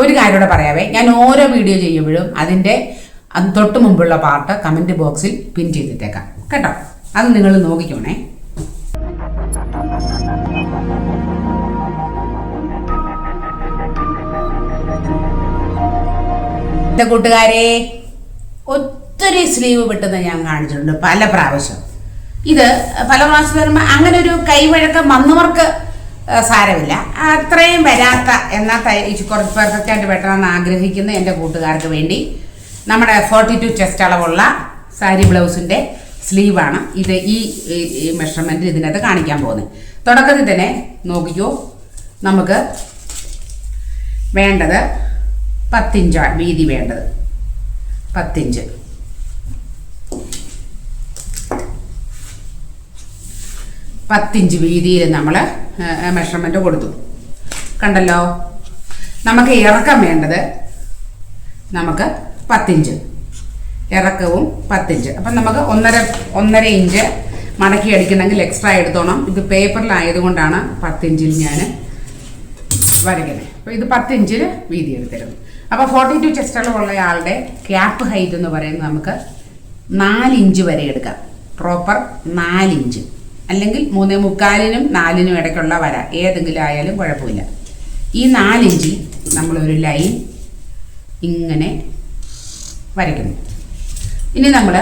ഒരു കാര്യം കൂടെ പറയാവേ. ഞാൻ ഓരോ വീഡിയോ ചെയ്യുമ്പോഴും അതിന്റെ അത് തൊട്ട് മുമ്പുള്ള പാർട്ട് കമന്റ് ബോക്സിൽ പിൻ ചെയ്തിട്ടേക്കാം. കേട്ടോ? അത് നിങ്ങൾ നോക്കിക്കോണേ. എന്റെ കൂട്ടുകാരെ ഒത്തിരി സ്ലീവ് വെട്ടുന്ന ഞാൻ കാണിച്ചിട്ടുണ്ട് പല പ്രാവശ്യം. ഇത് പല പ്രാവശ്യം വരുമ്പോൾ അങ്ങനെ ഒരു കൈവഴക്കം വന്നവർക്ക് സാരമില്ല. അത്രയും വരാത്ത എന്നാൽ കുറച്ച് പെർഫെക്റ്റ് ആയിട്ട് വെട്ടണമെന്ന് ആഗ്രഹിക്കുന്ന എന്റെ കൂട്ടുകാർക്ക് വേണ്ടി. നമ്മുടെ ഫോർട്ടി ടു ചെസ്റ്റ് അളവുള്ള സാരി ബ്ലൗസിന്റെ സ്ലീവാണ്. ഇത് ഈ മെഷർമെന്റ് ഇതിനകത്ത് കാണിക്കാൻ പോകുന്നത്. തുടക്കത്തിൽ തന്നെ നോക്കിക്കോ. നമുക്ക് വേണ്ടത് പത്തിഞ്ചാണ് വീതി വേണ്ടത് പത്തിഞ്ച്. പത്തിഞ്ച് വീതിയിൽ നമ്മൾ മെഷർമെന്റ് കൊടുത്തു. കണ്ടല്ലോ? നമുക്ക് ഇറക്കം വേണ്ടത് നമുക്ക് പത്തിഞ്ച്. ഇറക്കവും പത്തിഞ്ച്. അപ്പം നമുക്ക് ഒന്നര ഒന്നര ഇഞ്ച് മടക്കി അടിക്കണമെങ്കിൽ എക്സ്ട്രാ എടുത്തോണം. ഇത് പേപ്പറിലായതുകൊണ്ടാണ് പത്തിഞ്ചിൽ ഞാൻ വരയ്ക്കുന്നത്. അപ്പോൾ ഇത് പത്തിഞ്ചിൽ വീതി എടുത്തിരുന്നു. അപ്പോൾ ഫോർട്ടി ടു ചെസ്റ്റ് അളവുള്ള ആളുടെ ക്യാപ്പ് ഹൈറ്റ് എന്ന് പറയുന്നത് നമുക്ക് നാലിഞ്ച് വരെ എടുക്കാം. പ്രോപ്പർ നാലിഞ്ച്. അല്ലെങ്കിൽ മൂന്ന് മുക്കാലിനും നാലിനും ഇടയ്ക്കുള്ള വര. ഏതെങ്കിലും ആയാലും കുഴപ്പമില്ല. ഈ നാലിഞ്ചി നമ്മളൊരു ലൈൻ ഇങ്ങനെ വരയ്ക്കുന്നു. ഇനി നമ്മൾ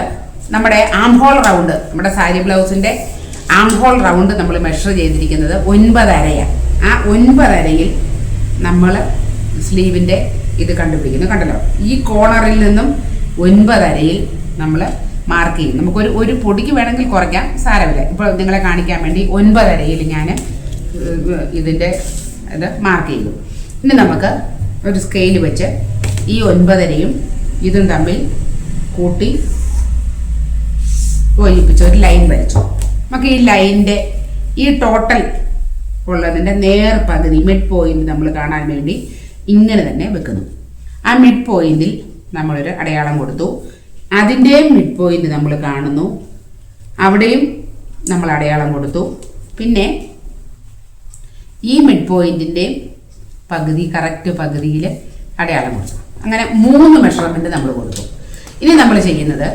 നമ്മുടെ ആം ഹോൾ റൗണ്ട് നമ്മുടെ സാരി ബ്ലൗസിന്റെ ആം ഹോൾ റൗണ്ട് നമ്മൾ മെഷർ ചെയ്തിരിക്കുന്നത് ഒൻപതരയാണ് ആ ഒൻപതരയിൽ നമ്മൾ സ്ലീവിന്റെ ഇത് കണ്ടുപിടിക്കുന്നു. കണ്ടല്ലോ? ഈ കോണറിൽ നിന്നും ഒൻപതരയിൽ നമ്മൾ മാർക്ക് ചെയ്യും. നമുക്കൊരു ഒരു പൊടിക്ക് വേണമെങ്കിൽ കുറയ്ക്കാം. സാരമില്ല ഇപ്പോൾ നിങ്ങളെ കാണിക്കാൻ വേണ്ടി ഒൻപതരയിൽ ഞാൻ ഇതിന്റെ ഇത് മാർക്ക് ചെയ്തു. ഇനി നമുക്ക് ഒരു സ്കെയിൽ വെച്ച് ഈ ഒൻപതരയും ഇതും തമ്മിൽ കൂട്ടി യോജിപ്പിച്ച് ഒരു ലൈൻ വരച്ചു. നമുക്ക് ഈ ലൈനിന്റെ ഈ ടോട്ടൽ ഉള്ളതിന്റെ നേർ പകുതി മിഡ് പോയിന്റ് നമ്മൾ കാണാൻ വേണ്ടി ഇങ്ങനെ തന്നെ വെക്കുന്നു. ആ മിഡ് പോയിന്റിൽ നമ്മളൊരു അടയാളം കൊടുത്തു. അതിന്റെയും മിഡ് പോയിന്റ് നമ്മൾ കാണുന്നു. അവിടെയും നമ്മൾ അടയാളം കൊടുത്തു. പിന്നെ ഈ മിഡ് പോയിന്റിന്റെയും പകുതി കറക്റ്റ് പകുതിയിൽ അടയാളം കൊടുത്തു. അങ്ങനെ മൂന്ന് മെഷർമെന്റ് നമ്മൾ കൊടുത്തു. ഇനി നമ്മൾ ചെയ്യുന്നത്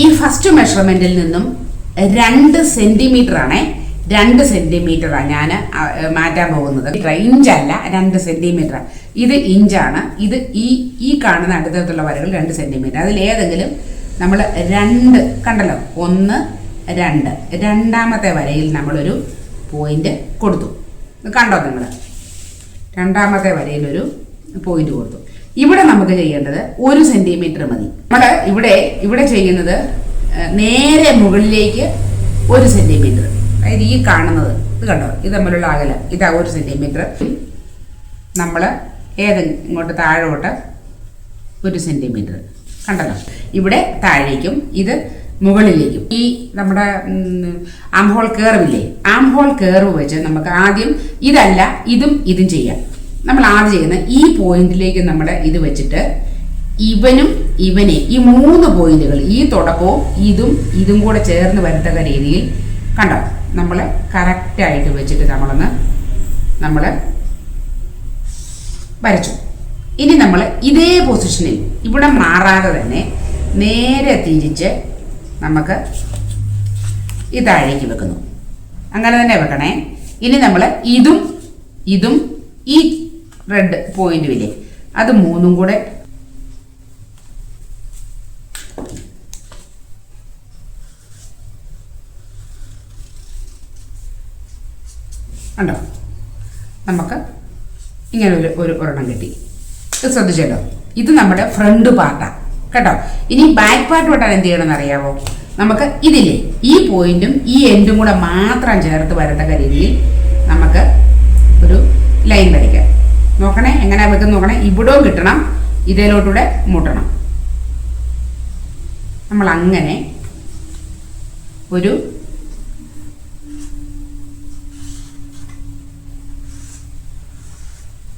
ഈ ഫസ്റ്റ് മെഷർമെന്റിൽ നിന്നും രണ്ട് സെന്റിമീറ്റർ ആണേ രണ്ട് സെന്റിമീറ്ററാണ് ഞാൻ മാറ്റാൻ പോകുന്നത്. ഇഞ്ചല്ല രണ്ട് സെന്റിമീറ്റർ ഇത് ഇഞ്ചാണ് ഇത് ഈ ഈ കാണുന്ന അടുത്തുള്ള വരകൾ രണ്ട് അതിൽ ഏതെങ്കിലും നമ്മൾ രണ്ട് കണ്ടല്ലോ? ഒന്ന് രണ്ട്. രണ്ടാമത്തെ വരയിൽ നമ്മളൊരു പോയിന്റ് കൊടുത്തു. കണ്ടോ നിങ്ങൾ രണ്ടാമത്തെ വരയിൽ ഒരു പോയിന്റ് കൊടുത്തു. ഇവിടെ നമുക്ക് ചെയ്യേണ്ടത് ഒരു സെന്റിമീറ്റർ മതി. നമ്മൾ ഇവിടെ ഇവിടെ ചെയ്യുന്നത് നേരെ മുകളിലേക്ക് ഒരു സെന്റിമീറ്റർ അതായത് ഈ കാണുന്നത് ഇത് കണ്ടോ? ഇത് തമ്മിലുള്ള അകലം. ഇതാ ഒരു സെന്റിമീറ്റർ നമ്മൾ ഏത് ഇങ്ങോട്ട് താഴോട്ട് ഒരു സെന്റിമീറ്റർ കണ്ടല്ലോ? ഇവിടെ താഴേക്കും ഇത് മുകളിലേക്കും. ഈ നമ്മുടെ ആം ഹോൾ കയറില്ലേ ആം ഹോൾ കയറ് വെച്ച് നമുക്ക് ആദ്യം ഇതല്ല ഇതും ഇതും ചെയ്യാം. നമ്മൾ ആദ്യം ചെയ്യുന്ന ഈ പോയിന്റിലേക്ക് നമ്മുടെ ഇത് വെച്ചിട്ട് ഇവനും ഇവനെ ഈ മൂന്ന് പോയിന്റുകൾ ഈ തുടക്കവും ഇതും ഇതും കൂടെ ചേർന്ന് വരത്തക്ക രീതിയിൽ കണ്ടോ? നമ്മൾ കറക്റ്റായിട്ട് വെച്ചിട്ട് നമ്മളൊന്ന് നമ്മൾ വരച്ചു. ഇനി നമ്മൾ ഇതേ പൊസിഷനിൽ ഇവിടെ മാറാതെ തന്നെ നേരെ തിരിച്ച് നമുക്ക് ഈ താഴേക്ക് വെക്കുന്നു. അങ്ങനെ തന്നെ വെക്കണേ. ഇനി നമ്മൾ ഇതും ഇതും ഈ റെഡ് പോയിന്റുമില്ലേ അത് മൂന്നും കൂടെ ഉണ്ടോ നമുക്ക് ഇങ്ങനെ ഒരു ഒരു ഒരെണ്ണം കിട്ടി. ഇത് ശ്രദ്ധിച്ചല്ലോ? ഇത് നമ്മുടെ ഫ്രണ്ട് പാർട്ടാണ് കേട്ടോ? ഇനി ബാക്ക് പാർട്ട് വെട്ടാൻ എന്ത് ചെയ്യണമെന്ന് അറിയാവോ? നമുക്ക് ഇതില്ലേ ഈ പോയിന്റും ഈ എൻഡും കൂടെ മാത്രം ചേർത്ത് വരത്തക്ക രീതിയിൽ നമുക്ക് ഒരു ലൈൻ വരയ്ക്കാം. നോക്കണേ എങ്ങനെ വെക്കുന്ന നോക്കണേ? ഇവിടവും കിട്ടണം ഇതിലോട്ടൂടെ മുട്ടണം. നമ്മൾ അങ്ങനെ ഒരു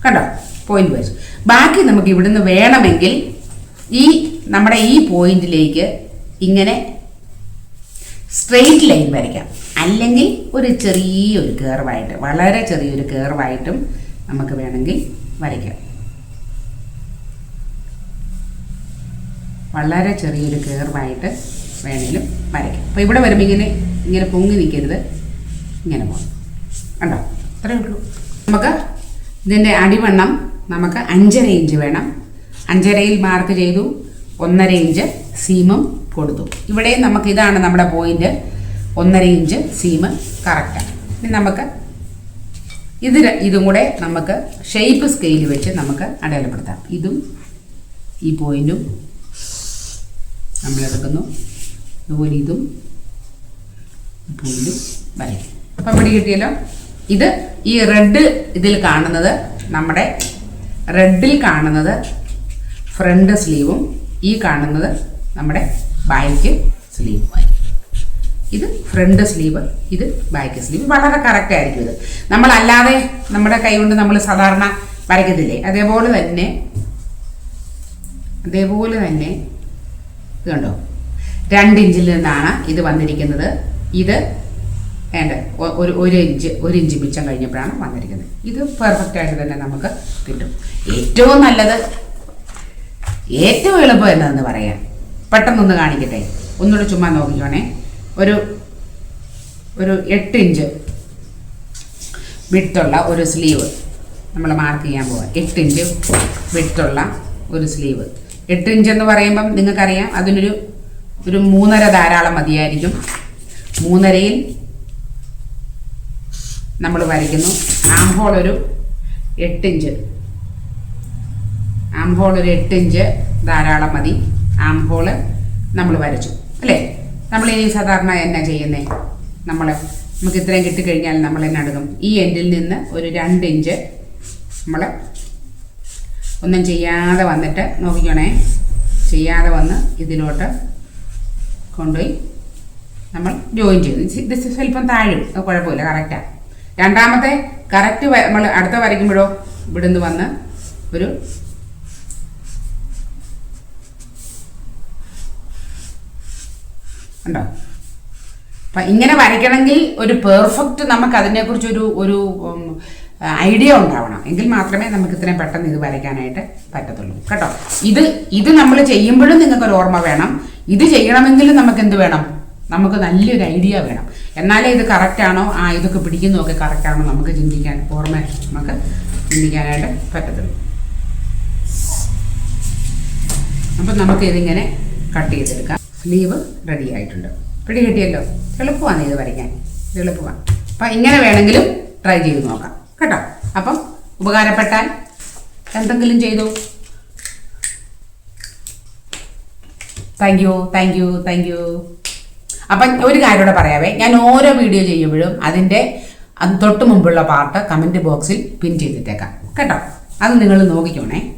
കണ്ടോ? പോയിന്റ് വൈസ് ബാക്കി നമുക്ക് ഇവിടുന്ന് വേണമെങ്കിൽ ഈ നമ്മുടെ ഈ പോയിന്റിലേക്ക് ഇങ്ങനെ സ്ട്രെയിറ്റ് ലൈൻ വരയ്ക്കാം. അല്ലെങ്കിൽ ഒരു ചെറിയൊരു കേർവായിട്ട് വളരെ ചെറിയൊരു കേർവായിട്ടും നമുക്ക് വേണമെങ്കിൽ വരയ്ക്കാം. വളരെ ചെറിയൊരു കേർവായിട്ട് വേണമെങ്കിലും വരയ്ക്കാം. അപ്പോൾ ഇവിടെ വരുമ്പോൾ ഇങ്ങനെ ഇങ്ങനെ പൊങ്ങി നിൽക്കരുത്. ഇങ്ങനെ പോകണം കണ്ടോ? അത്രയേ ഉള്ളൂ. നമുക്ക് ഇതിന്റെ അടിവണ്ണം നമുക്ക് അഞ്ചര ഇഞ്ച് വേണം. അഞ്ചരയിൽ മാർക്ക് ചെയ്തു ഒന്നര ഇഞ്ച് സീമും കൊടുത്തു. ഇവിടെയും നമുക്ക് ഇതാണ് നമ്മുടെ പോയിന്റ് ഒന്നര ഇഞ്ച് സീമ് കറക്റ്റാണ് ഇനി നമുക്ക് ഇത് ഇതും കൂടെ നമുക്ക് ഷേപ്പ് സ്കെയിൽ വെച്ച് നമുക്ക് അടയാളപ്പെടുത്താം. ഇതും ഈ പോയിന്റും നമ്മളെടുക്കുന്നു അതുപോലെ ഇതും പോയിന്റും വരയ്ക്കും. അപ്പം പിടി കിട്ടിയല്ലോ? ഇത് ഈ റെഡ് ഇതിൽ കാണുന്നത് നമ്മുടെ റെഡിൽ കാണുന്നത് ഫ്രണ്ട് സ്ലീവും ഈ കാണുന്നത് നമ്മുടെ ബാക്ക് സ്ലീവുമായി ഇത് ഫ്രണ്ട് സ്ലീവ് ഇത് ബാക്ക് സ്ലീവ് വളരെ കറക്റ്റ് ആയിരിക്കും ഇത്. നമ്മളല്ലാതെ നമ്മുടെ കൈ കൊണ്ട് നമ്മൾ സാധാരണ വരയ്ക്കത്തില്ലേ? അതേപോലെ തന്നെ അതേപോലെ തന്നെ ഇത് കണ്ടോ? രണ്ട് ഇഞ്ചിൽ നിന്നാണ് ഇത് വന്നിരിക്കുന്നത്. ഇത് വേണ്ട ഒരു ഒരു ഇഞ്ച് ഒരു ഇഞ്ച് മിച്ചം കഴിഞ്ഞപ്പോഴാണ് വന്നിരിക്കുന്നത്. ഇത് പെർഫെക്റ്റ് ആയിട്ട് തന്നെ നമുക്ക് കിട്ടും. ഏറ്റവും നല്ലത് ഏറ്റവും എളുപ്പം എന്താണെന്ന് പറയാം പെട്ടെന്നൊന്ന് കാണിക്കട്ടെ. ഒന്നുകൂടെ ചുമ്മാ നോക്കിക്കോണേ. ഒരു ഒരു എട്ട് ഇഞ്ച് വിട്ടുള്ള ഒരു സ്ലീവ്. നമ്മൾ മാർക്ക് ചെയ്യാൻ പോവാം. എട്ട് ഇഞ്ച് വിട്ടുള്ള ഒരു സ്ലീവ്. എട്ട് ഇഞ്ച് എന്ന് പറയുമ്പം നിങ്ങൾക്കറിയാം അതിനൊരു ഒരു മൂന്നര ധാരാളം മതിയായിരിക്കും. മൂന്നരയിൽ നമ്മൾ വരയ്ക്കുന്നു ആം ഹോൾ ഒരു എട്ടിഞ്ച് ആം ഹോൾ ഒരു എട്ടിഞ്ച് ധാരാളം മതി ആം ഹോൾ നമ്മൾ വരച്ചു അല്ലേ നമ്മൾ ഇനി സാധാരണ എന്നാ ചെയ്യുന്നേ നമ്മൾ നമുക്ക് ഇത്രയും കിട്ടിക്കഴിഞ്ഞാൽ നമ്മൾ എന്നെ അടുക്കും ഈ എൻഡിൽ നിന്ന് ഒരു രണ്ട് ഇഞ്ച് നമ്മൾ ഒന്നും ചെയ്യാതെ വന്നിട്ട് നോക്കിക്കോണേ ചെയ്യാതെ വന്ന് ഇതിലോട്ട് കൊണ്ടുപോയി നമ്മൾ ജോയിൻ ചെയ്തു ഇത് സ്വല്പം താഴും കുഴപ്പമില്ല കറക്റ്റാണ് രണ്ടാമത്തെ കറക്റ്റ് നമ്മൾ അടുത്ത വരയ്ക്കുമ്പോഴോ ഇവിടുന്ന് വന്ന് ഒരു ഉണ്ടോ അപ്പം ഇങ്ങനെ വരയ്ക്കണമെങ്കിൽ ഒരു പെർഫെക്റ്റ് നമുക്ക് അതിനെക്കുറിച്ചൊരു ഒരു ഐഡിയ ഉണ്ടാവണം. എങ്കിൽ മാത്രമേ നമുക്ക് ഇത്രയും പെട്ടെന്ന് ഇത് വരയ്ക്കാനായിട്ട് പറ്റത്തുള്ളൂ. കേട്ടോ? ഇത് ഇത് നമ്മൾ ചെയ്യുമ്പോഴും നിങ്ങൾക്കൊരു ഓർമ്മ വേണം. ഇത് ചെയ്യണമെങ്കിൽ നമുക്ക് എന്ത് വേണം? നമുക്ക് നല്ലൊരു ഐഡിയ വേണം. എന്നാലേ ഇത് കറക്റ്റാണോ ആ ഇതൊക്കെ പിടിക്കുന്നതൊക്കെ കറക്റ്റാണോ നമുക്ക് ചിന്തിക്കാൻ ഓർമ്മ നമുക്ക് ചിന്തിക്കാനായിട്ട് പറ്റത്തുള്ളൂ. അപ്പം നമുക്ക് ഇതിങ്ങനെ കട്ട് ചെയ്തെടുക്കാം. സ്ലീവ് റെഡി ആയിട്ടുണ്ട്. പിടി കിട്ടിയല്ലോ? എളുപ്പമാണ് ഇത് വരയ്ക്കാൻ. എളുപ്പമാണ്. അപ്പം ഇങ്ങനെ വേണമെങ്കിലും ട്രൈ ചെയ്ത് നോക്കാം. കേട്ടോ? അപ്പം ഉപകാരപ്പെട്ടാൽ എന്തെങ്കിലും ചെയ്തു. Thank you thank you thank you അപ്പം ഒരു കാര്യം കൂടെ പറയാവേ. ഞാൻ ഓരോ വീഡിയോ ചെയ്യുമ്പോഴും അതിന്റെ അത് തൊട്ട് മുമ്പുള്ള പാർട്ട് കമന്റ് ബോക്സിൽ പിൻ ചെയ്തിട്ടേക്കാം. കേട്ടോ? അത് നിങ്ങൾ നോക്കിക്കോണേ.